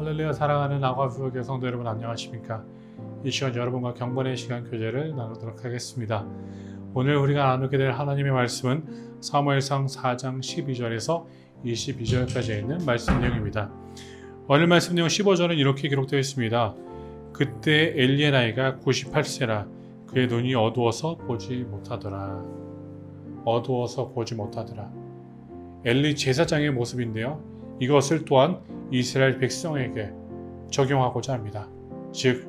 할렐루야 사랑하는 아과부의 성도 여러분 안녕하십니까? 이 시간 여러분과 경건의 시간 교제를 나누도록 하겠습니다. 오늘 우리가 나누게 될 하나님의 말씀은 사무엘상 4장 12절에서 22절까지 있는 말씀 내용입니다. 오늘 말씀 내용 15절은 이렇게 기록되어 있습니다. 그때 엘리의 나이가 98세라 그의 눈이 어두워서 보지 못하더라. 어두워서 보지 못하더라. 엘리 제사장의 모습인데요. 이것을 또한 이스라엘 백성에게 적용하고자 합니다. 즉,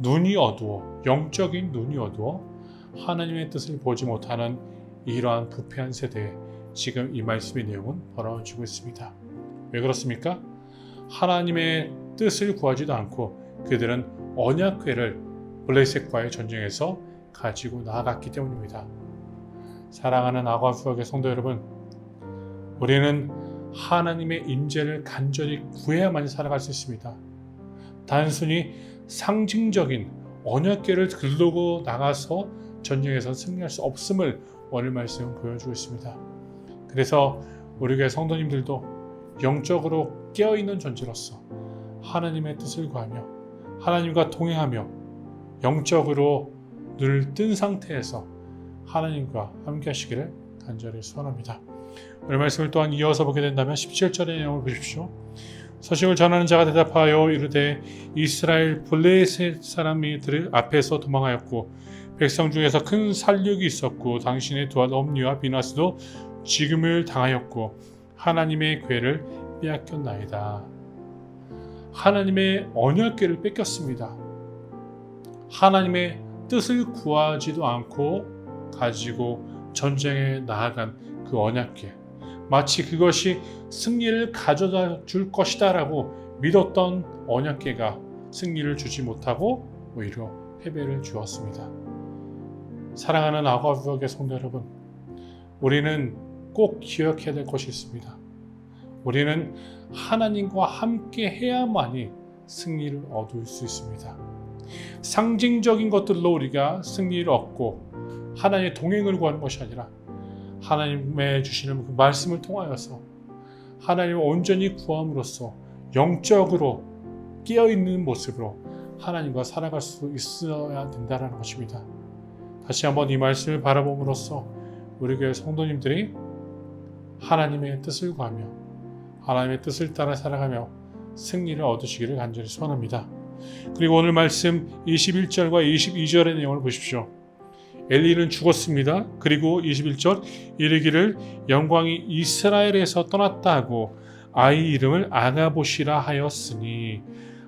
눈이 어두워, 영적인 눈이 어두워 하나님의 뜻을 보지 못하는 이러한 부패한 세대에 지금 이 말씀의 내용은 벌어지고 있습니다. 왜 그렇습니까? 하나님의 뜻을 구하지도 않고 그들은 언약궤를 블레셋과의 전쟁에서 가지고 나아갔기 때문입니다. 사랑하는 아과 수학의 성도 여러분, 우리는 하나님의 임재를 간절히 구해야만 살아갈 수 있습니다. 단순히 상징적인 언약궤를 들고 나가서 전쟁에서 승리할 수 없음을 오늘 말씀은 보여주고 있습니다. 그래서 우리 교회 성도님들도 영적으로 깨어있는 존재로서 하나님의 뜻을 구하며 하나님과 동행하며 영적으로 눈을 뜬 상태에서 하나님과 함께 하시기를 간절히 소원합니다. 오늘 말씀을 또한 이어서 보게 된다면 17절의 내용을 보십시오. 소식을 전하는 자가 대답하여 이르되 이스라엘 블레셋 사람이 들 앞에서 도망하였고 백성 중에서 큰 살육이 있었고 당신의 두 아들 엄니와 비나스도 지금을 당하였고 하나님의 괴를 빼앗겼나이다. 하나님의 언약궤를 뺏겼습니다. 하나님의 뜻을 구하지도 않고 가지고 전쟁에 나아간 그 언약궤. 마치 그것이 승리를 가져다 줄 것이다라고 믿었던 언약궤가 승리를 주지 못하고 오히려 패배를 주었습니다. 사랑하는 아과부역의 성도 여러분, 우리는 꼭 기억해야 될 것이 있습니다. 우리는 하나님과 함께 해야만이 승리를 얻을 수 있습니다. 상징적인 것들로 우리가 승리를 얻고 하나님의 동행을 구하는 것이 아니라 하나님의 주시는 그 말씀을 통하여서 하나님을 온전히 구함으로써 영적으로 깨어있는 모습으로 하나님과 살아갈 수 있어야 된다는 것입니다. 다시 한번 이 말씀을 바라봄으로써 우리 교회 성도님들이 하나님의 뜻을 구하며 하나님의 뜻을 따라 살아가며 승리를 얻으시기를 간절히 소원합니다. 그리고 오늘 말씀 21절과 22절의 내용을 보십시오. 엘리는 죽었습니다. 그리고 21절 이르기를 영광이 이스라엘에서 떠났다 하고 아이 이름을 아가보시라 하였으니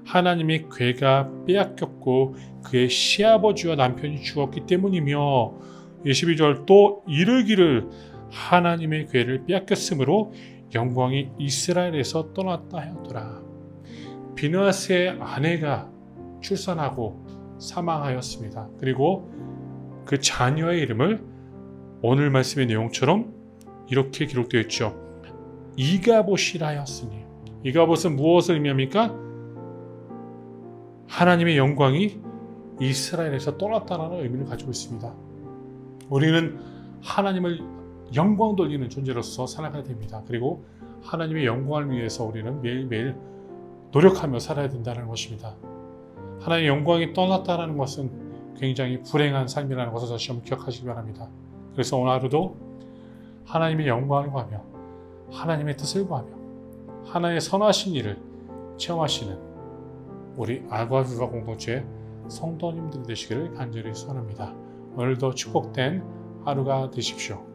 하나님의 괴가 빼앗겼고 그의 시아버지와 남편이 죽었기 때문이며 22절 또 이르기를 하나님의 괴를 빼앗겼으므로 영광이 이스라엘에서 떠났다 하였더라. 비누아스의 아내가 출산하고 사망하였습니다. 그리고 그 자녀의 이름을 오늘 말씀의 내용처럼 이렇게 기록되어 있죠. 이가봇이라 하였으니 이가봇은 무엇을 의미합니까? 하나님의 영광이 이스라엘에서 떠났다는 의미를 가지고 있습니다. 우리는 하나님을 영광 돌리는 존재로서 살아가야 됩니다. 그리고 하나님의 영광을 위해서 우리는 매일매일 노력하며 살아야 된다는 것입니다. 하나님의 영광이 떠났다는 것은 굉장히 불행한 삶이라는 것을 다시 한번 기억하시기 바랍니다. 그래서 오늘 하루도 하나님의 영광을 구하며 하나님의 뜻을 구하며 하나님의 선하신 일을 체험하시는 우리 아과뷰가 공동체 성도님들 되시기를 간절히 소원합니다. 오늘도 축복된 하루가 되십시오.